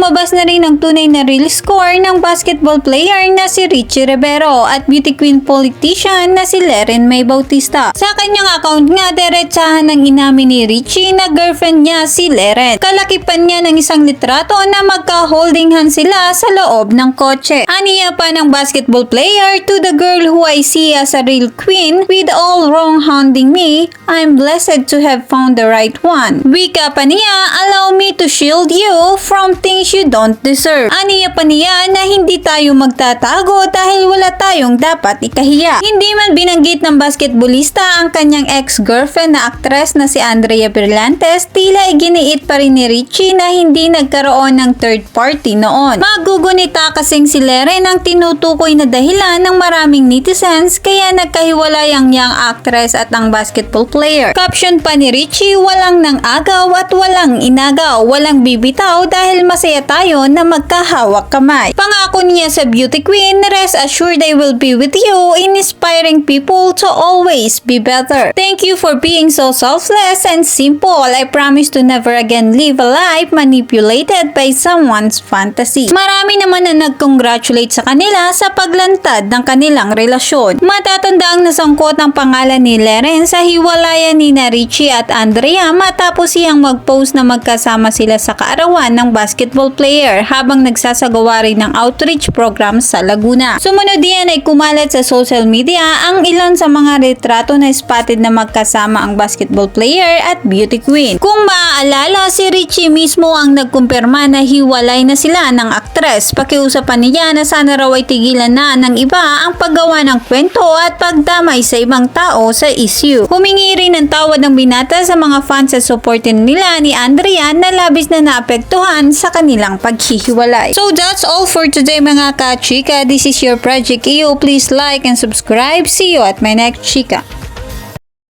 lumabas na rin ang tunay na real score ng basketball player na si Richie Rivero at beauty queen politician na si Leren May Bautista. Sa kanyang account nga, diretsahan ng inamin ni Richie na girlfriend niya si Leren. Kalakipan niya ng isang litrato na magka-holding hand sila sa loob ng kotse. Aniya pa ng basketball player to the girl who I see as a real queen with all wrong hounding me, I'm blessed to have found the right one. Wika pa niya, allow me to shield you from things you don't deserve. Aniya pa niya na hindi tayo magtatago dahil wala tayong dapat ikahiya. Hindi man binanggit ng basketballista ang kanyang ex-girlfriend na aktres na si Andrea Berlantes, tila iginiit pa rin ni Richie na hindi nagkaroon ng third party noon. Magugunita kasing si Leren ang tinutukoy na dahilan ng maraming netizens kaya nagkahiwalay ang young actress at ang basketball player. Caption pa ni Richie, walang nang agaw at walang inagaw, walang bibitaw dahil masaya tayo na magkahawak kamay. Pangako niya sa beauty queen, rest assured I will be with you in inspiring people to always be better. Thank you for being so selfless and simple. I promise to never again live a life manipulated by someone's fantasy. Marami naman na nag-congratulate sa kanila sa paglantad ng kanilang relasyon. Matatanda ang nasangkot ang pangalan ni Leren sa hiwalayan ni na Richie at Andrea matapos siyang mag-post na magkasama sila sa kaarawan ng basketball player habang nagsasagawa rin ng outreach program sa Laguna. Sumunod din ay kumalat sa social media ang ilan sa mga retrato na spotted na magkasama ang basketball player at beauty queen. Kung maaalala, si Richie mismo ang nagkumpirma na hiwalay na sila ng aktres. Pakiusapan niya na sana raw ay tigilan na ng iba ang paggawa ng kwento at pagdamay sa ibang tao sa issue. Humingi rin ng tawad ng binata sa mga fans at supportin nila ni Andrea na labis na naapektuhan sa kanilang paghihiwalay. So that's all for today mga ka-chika. This is your Project EO. Please like and subscribe. See you at my next chika.